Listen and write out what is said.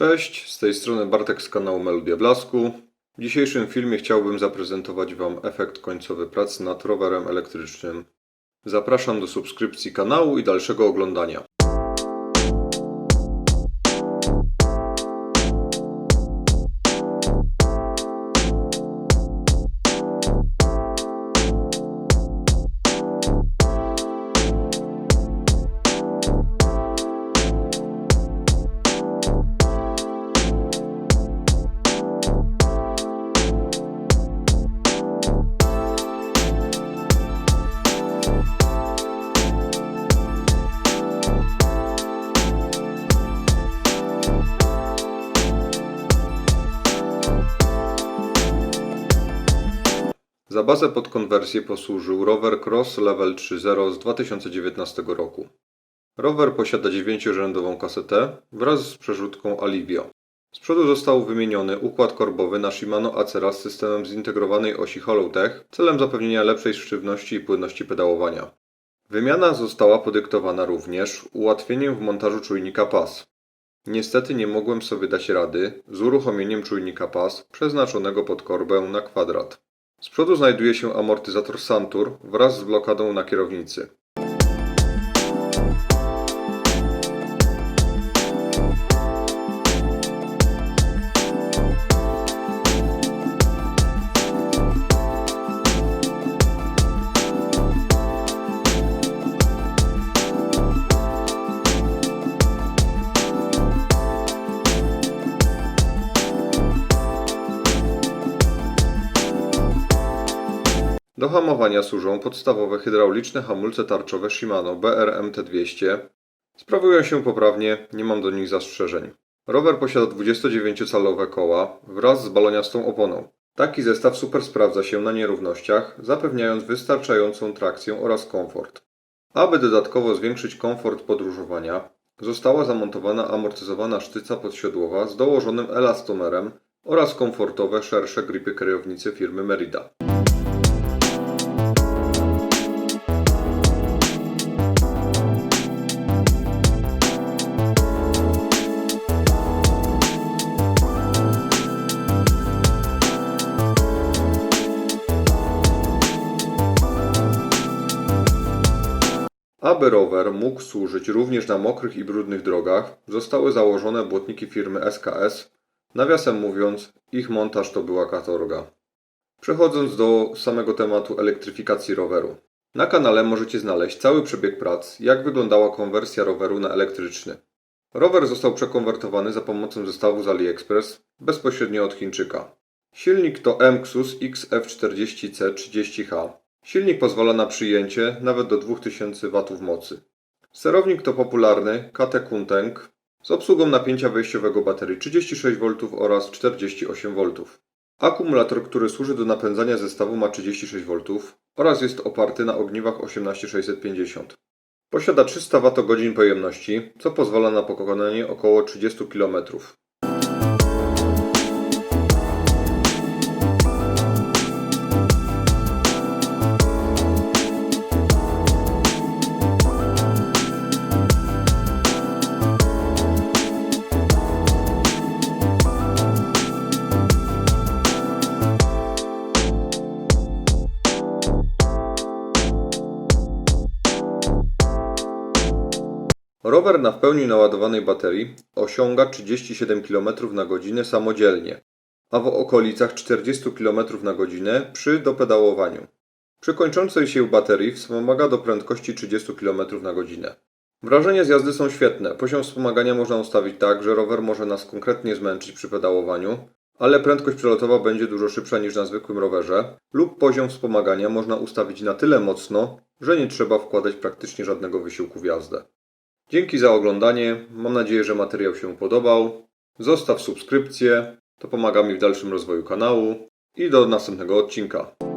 Cześć, z tej strony Bartek z kanału Melodia Blasku. W dzisiejszym filmie chciałbym zaprezentować Wam efekt końcowy pracy nad rowerem elektrycznym. Zapraszam do subskrypcji kanału i dalszego oglądania. Za bazę pod konwersję posłużył rower Cross Level 3.0 z 2019 roku. Rower posiada dziewięciorzędową kasetę wraz z przerzutką Alivio. Z przodu został wymieniony układ korbowy na Shimano Acera z systemem zintegrowanej osi Hollowtech celem zapewnienia lepszej sztywności i płynności pedałowania. Wymiana została podyktowana również ułatwieniem w montażu czujnika PAS. Niestety nie mogłem sobie dać rady z uruchomieniem czujnika PAS przeznaczonego pod korbę na kwadrat. Z przodu znajduje się amortyzator Santur wraz z blokadą na kierownicy. Do hamowania służą podstawowe hydrauliczne hamulce tarczowe Shimano BRMT200. Sprawują się poprawnie, nie mam do nich zastrzeżeń. Rower posiada 29-calowe koła wraz z baloniastą oponą. Taki zestaw super sprawdza się na nierównościach, zapewniając wystarczającą trakcję oraz komfort. Aby dodatkowo zwiększyć komfort podróżowania, została zamontowana amortyzowana sztyca podsiodłowa z dołożonym elastomerem oraz komfortowe szersze gripy kierownicy firmy Merida. Aby rower mógł służyć również na mokrych i brudnych drogach, zostały założone błotniki firmy SKS. Nawiasem mówiąc, ich montaż to była katorga. Przechodząc do samego tematu elektryfikacji roweru. Na kanale możecie znaleźć cały przebieg prac, jak wyglądała konwersja roweru na elektryczny. Rower został przekonwertowany za pomocą zestawu z AliExpress bezpośrednio od Chińczyka. Silnik to MXUS XF40C30H. Silnik pozwala na przyjęcie nawet do 2000 W mocy. Sterownik to popularny KT Kunteng z obsługą napięcia wejściowego baterii 36V oraz 48V. Akumulator, który służy do napędzania zestawu ma 36V oraz jest oparty na ogniwach 18650. Posiada 300 Wh pojemności, co pozwala na pokonanie około 30 km. Rower na w pełni naładowanej baterii osiąga 37 km na godzinę samodzielnie, a w okolicach 40 km na godzinę przy dopedałowaniu. Przy kończącej się baterii wspomaga do prędkości 30 km na godzinę. Wrażenia z jazdy są świetne. Poziom wspomagania można ustawić tak, że rower może nas konkretnie zmęczyć przy pedałowaniu, ale prędkość przelotowa będzie dużo szybsza niż na zwykłym rowerze, lub poziom wspomagania można ustawić na tyle mocno, że nie trzeba wkładać praktycznie żadnego wysiłku w jazdę. Dzięki za oglądanie. Mam nadzieję, że materiał się podobał. Zostaw subskrypcję, to pomaga mi w dalszym rozwoju kanału. I do następnego odcinka.